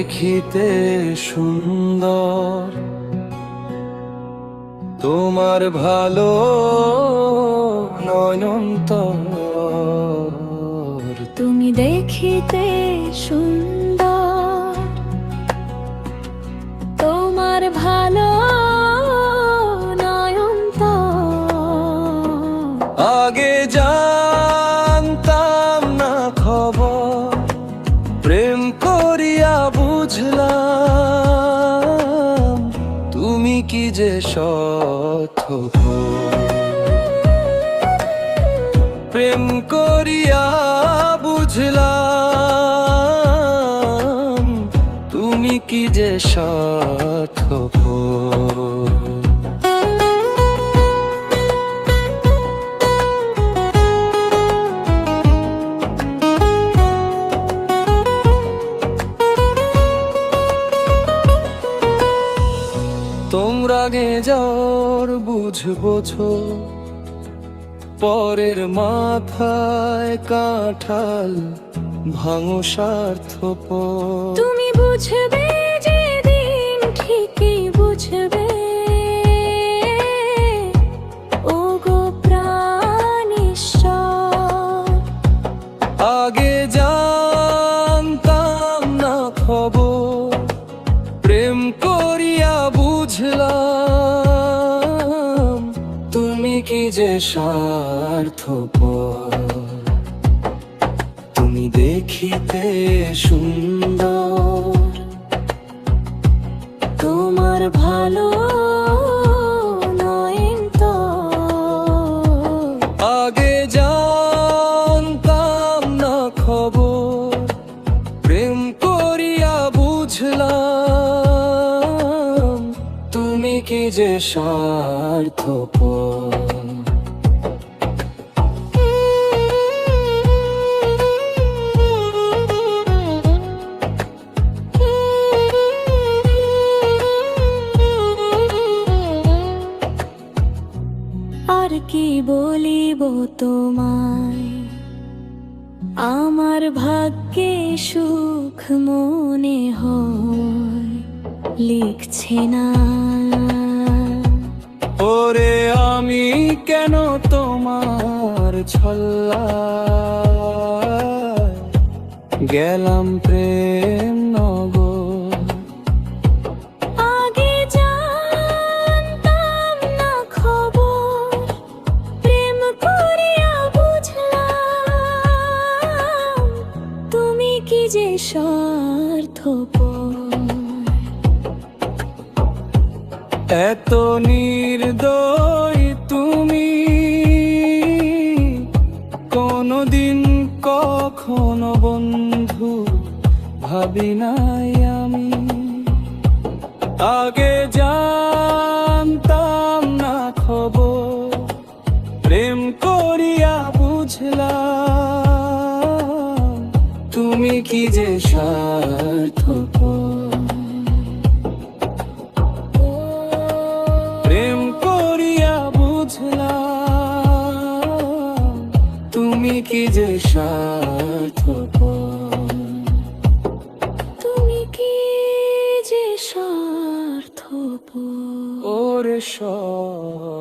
দেখিতে সুন্দর। তোমার ভালো নয়নন্ত তুমি দেখিতে সুন্দর। তোমার ভালো কি যে সথ প্রেম করিয়া বুঝলাম তুমি কি যে সথ গে যাওয়ার বুঝবোঝো পরের মাথায় কাঁঠাল ভাঙো স্বার্থ তুমি বুঝবে যে দিন ঠিকই বুঝবে। আগে জানতাম না খবর। প্রেম করিয়া বুঝলাম স্বার্থপর। তুমি দেখিতে সুন্দর। তোমার ভালো আগে জানতাম না খবর বুঝলাম। তুমি কি যে স্বার্থপর? আর কি বলিব তোমায়? আমার ভাগ্যে সুখ মনে হয়, লিখছে না। ওরে আমি কেন তোমার ছল্লা গেলাম প্রেম নগর এত নির্দয় তুমি, কোনদিন কখনো বন্ধু ভাবি নাই আমি। আগে জানতাম না খবর, প্রেম করিয়া বুঝলাম তুমি কি যে স্বার্থপর? প্রেম করিয়া বুঝলাম তুমি কি যে স্বার্থপর? তুমি কি যে স্বার্থপর? ওরে স্বার্থপর।